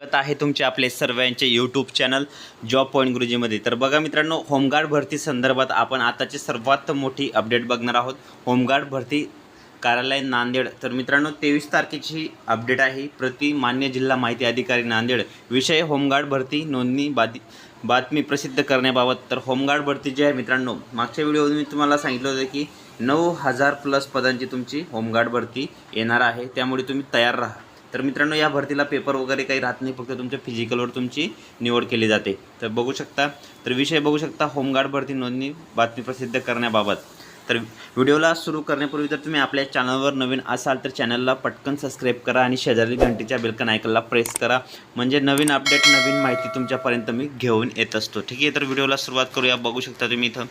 स्वागत आहे तुमचे आपले सर्वांचे यूट्यूब चॅनल जॉब पॉईंट गुरुजीमध्ये तर बघा मित्रांनो होमगार्ड भरती संदर्भात आपण आताची सर्वात मोठी अपडेट बघणार आहोत. होमगार्ड भरती कार्यालय नांदेड. तर मित्रांनो तेवीस तारखेची अपडेट आहे. प्रति मान्य जिल्हा माहिती अधिकारी नांदेड. विषय होमगार्ड भरती नोंदणी बादी बातमी प्रसिद्ध करण्याबाबत. तर होमगार्ड भरती जी आहे मित्रांनो मागच्या व्हिडिओमध्ये मी तुम्हाला सांगितलं होतं की नऊ हजार प्लस पदांची तुमची होमगार्ड भरती येणार आहे. त्यामुळे तुम्ही तयार राहा. तर मित्रांनो या भरतीला पेपर वगैरे काही राहत नाही फक्त तुमच्या फिजिकलवर तुमची निवड केली जाते. तर बघू शकता. तर विषय बघू शकता होमगार्ड भरती नोंदणी बातमी प्रसिद्ध करण्याबाबत. तर व्हिडिओला सुरू करण्यापूर्वी जर तुम्ही आपल्या चॅनलवर नवीन असाल तर चॅनलला पटकन सबस्क्राईब करा आणि शेजारी घंटीच्या बेलकन आयकनला प्रेस करा. म्हणजे नवीन अपडेट नवीन माहिती तुमच्यापर्यंत मी घेऊन येत असतो. ठीक आहे? तर व्हिडिओला सुरुवात करूया. बघू शकता तुम्ही इथं.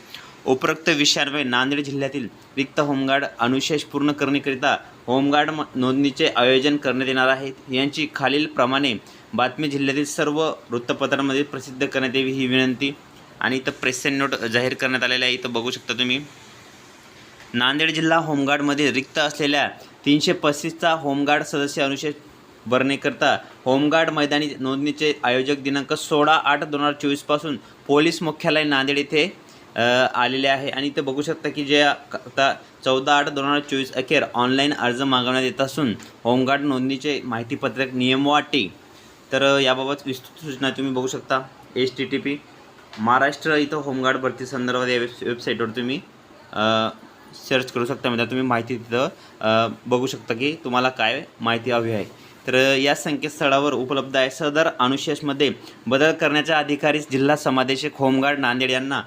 उपरोक्त विषयांवर नांदेड जिल्ह्यातील रिक्त होमगार्ड अनुशेष पूर्ण करण्याकरिता होमगार्ड म- नोंदणीचे आयोजन करण्यात येणार आहेत यांची खालीलप्रमाणे बातमी जिल्ह्यातील सर्व वृत्तपत्रांमध्ये प्रसिद्ध करण्यात यावी ही विनंती. आणि इथं प्रेस नोट जाहीर करण्यात आलेला आहे. इथं बघू शकता तुम्ही. नांदेड जिल्हा होमगार्डमध्ये रिक्त असलेल्या तीनशे पस्तीसचा होमगार्ड सदस्य अनुशेष भरणेकरता होमगार्ड मैदानी नोंदणीचे आयोजक दिनांक सोळा आठ दोन हजार चोवीसपासून पोलीस मुख्यालय नांदेड येथे आलेले आहे. आणि ते बघू शकता की जे आता चौदा आठ दोन हजार चोवीस अखेर ऑनलाईन अर्ज मागवण्यात येत असून होमगार्ड नोंदणीचे माहितीपत्रक नियम वाटे. तर याबाबत विस्तृत सूचना तुम्ही बघू शकता. H T T P Maharashtra इथं होमगार्ड भरती संदर्भात या वेब वेबसाईटवर तुम्ही सर्च करू शकता. म्हणजे तुम्ही माहिती तिथं बघू शकता की तुम्हाला काय माहिती हवी आहे. तर या संकेतस्थळावर उपलब्ध आहे. सदर अनुशेषमध्ये बदल करण्याच्या अधिकारीस जिल्हा समादेशक होमगार्ड नांदेड यांना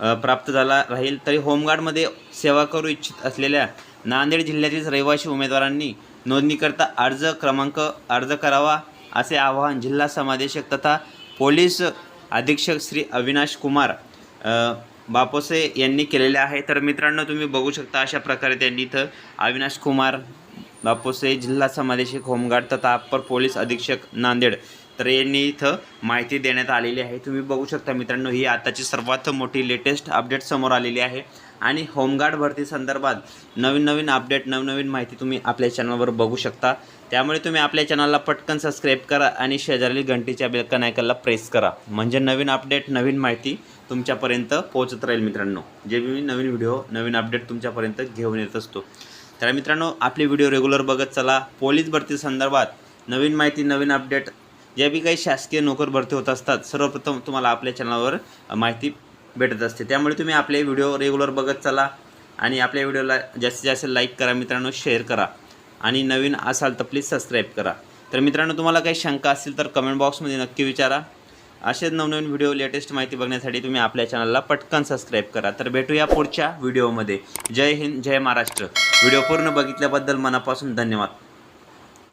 प्राप्त झाला राहील. तरी होमगार्डमध्ये सेवा करू इच्छित असलेल्या नांदेड जिल्ह्यातील रहिवासी उमेदवारांनी नोंदणीकरता अर्ज क्रमांक अर्ज करावा असे आवाहन जिल्हा समादेशक तथा पोलीस अधीक्षक श्री अविनाश कुमार बापोसे यांनी केलेले आहे. तर मित्रांनो तुम्ही बघू शकता अशा प्रकारे त्यांनी इथं अविनाश कुमार बापोसे जिल्हा समादेशक होमगार्ड तथा अप्पर पोलीस अधीक्षक नांदेड तर यांनी इथं माहिती देण्यात आलेली आहे. तुम्ही बघू शकता मित्रांनो ही आताची सर्वात मोठी लेटेस्ट अपडेट समोर आलेली आहे. आणि होमगार्ड भरती संदर्भात नवीन नवीन अपडेट नवनवीन माहिती तुम्ही आपल्या चॅनलवर बघू शकता. त्यामुळे तुम्ही आपल्या चॅनलला पटकन सबस्क्राईब करा आणि शेजारील घंटीच्या बेलकन आयकनला प्रेस करा. म्हणजे नवीन अपडेट नवीन माहिती तुमच्यापर्यंत पोहोचत राहील मित्रांनो. जे मी नवीन व्हिडिओ नवीन अपडेट तुमच्यापर्यंत घेऊन येत असतो. तर मित्रांनो आपले व्हिडिओ रेग्युलर बघत चला. पोलीस भरती संदर्भात नवीन माहिती नवीन अपडेट ज्या बी काही शासकीय नोकर भरती होत असतात सर्वप्रथम तुम्हाला आपल्या चॅनलवर माहिती भेटत असते. त्यामुळे तुम्ही आपले व्हिडिओ रेग्युलर बघत चला आणि आपल्या व्हिडिओला जास्तीत जास्त लाईक करा मित्रांनो शेअर करा आणि नवीन असाल तर प्लीज सबस्क्राईब करा. तर मित्रांनो तुम्हाला काही शंका असतील तर कमेंट बॉक्समध्ये नक्की विचारा. असेच नवनवीन व्हिडिओ लेटेस्ट माहिती बघण्यासाठी तुम्ही आपल्या चॅनलला पटकन सबस्क्राईब करा. तर भेटूया पुढच्या व्हिडिओमध्ये. जय हिंद जय महाराष्ट्र. व्हिडिओ पूर्ण बघितल्याबद्दल मनापासून धन्यवाद.